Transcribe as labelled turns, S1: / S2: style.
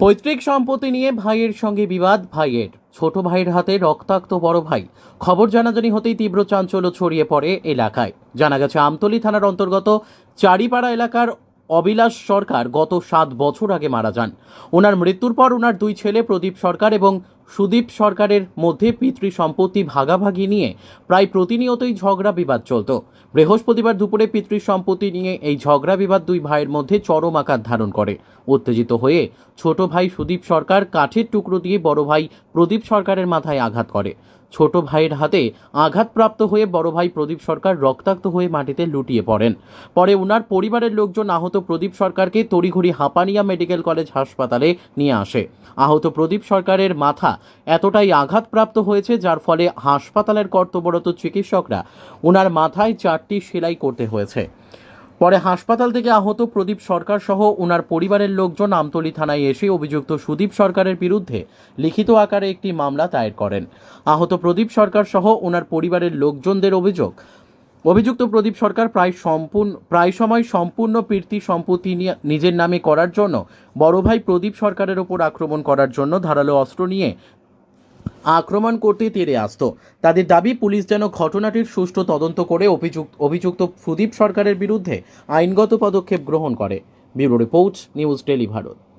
S1: পৈতৃক সম্পত্তি নিয়ে ভাইয়ের সঙ্গে বিবাদ, ভাইয়ের। ছোট ভাইয়ের হাতে রক্তাক্ত বড় ভাই। খবর জানাজানি হতেই তীব্র চাঞ্চল্য ছড়িয়ে পড়ে এলাকায়। জানা গেছে, আমতলী থানার অন্তর্গত চারিপাড়া এলাকার অবিলাস সরকার গত সাত বছর আগে মারা যান। ওনার মৃত্যুর পর ওনার দুই ছেলে প্রদীপ সরকার এবং সুদীপ সরকারের মধ্যে পিতৃ সম্পত্তি ভাগাভাগি নিয়ে প্রায় প্রতিনিয়তই ঝগড়া বিবাদ চলত। বৃহস্পতিবার দুপুরে পিতৃ সম্পত্তি নিয়ে এই ঝগড়া বিবাদ দুই ভাইয়ের মধ্যে চরম আকার ধারণ করে। উত্তেজিত হয়ে ছোট ভাই সুদীপ সরকার কাঠের টুকরো দিয়ে বড় ভাই প্রদীপ সরকারের মাথায় আঘাত করে। ছোট ভাইয়ের হাতে আঘাতপ্রাপ্ত হয়ে বড় ভাই প্রদীপ সরকার রক্তাক্ত হয়ে মাটিতে লুটিয়ে পড়েন। পরে উনার পরিবারের লোকজন আহত প্রদীপ সরকারকে তড়িঘড়ি হাঁপানিয়া মেডিকেল কলেজ হাসপাতালে নিয়ে আসে। আহত প্রদীপ সরকারের মাথা এতটাই আঘাতপ্রাপ্ত হয়েছে, যার ফলে হাসপাতালের কর্তব্যরত চিকিৎসকরা উনার মাথায় চারটি সেলাই করতে হয়েছে। পরে হাসপাতাল থেকে আহত প্রদীপ সরকার সহ ওনার পরিবারের লোকজন আমতলী থানায় এসে অভিযুক্ত সুদীপ সরকারের বিরুদ্ধে লিখিত আকারে একটি মামলা দায়ের করেন। আহত প্রদীপ সরকার সহ ওনার পরিবারের লোকজনদের অভিযোগ, অভিযুক্ত প্রদীপ সরকার প্রায় সম্পূর্ণ, প্রায় সময় সম্পূর্ণ পীর্তি সম্পত্তি নিজের নামে করার জন্য বড় ভাই প্রদীপ সরকারের ওপর আক্রমণ করার জন্য ধারালো অস্ত্র নিয়ে আক্রমণ করতে তেরে আসত। তাদের দাবি, পুলিশ যেন ঘটনাটির সুষ্ঠু তদন্ত করে অভিযুক্ত অভিযুক্ত সুদীপ সরকারের বিরুদ্ধে আইনগত পদক্ষেপ গ্রহণ করে। Bureau report, news daily Bharat.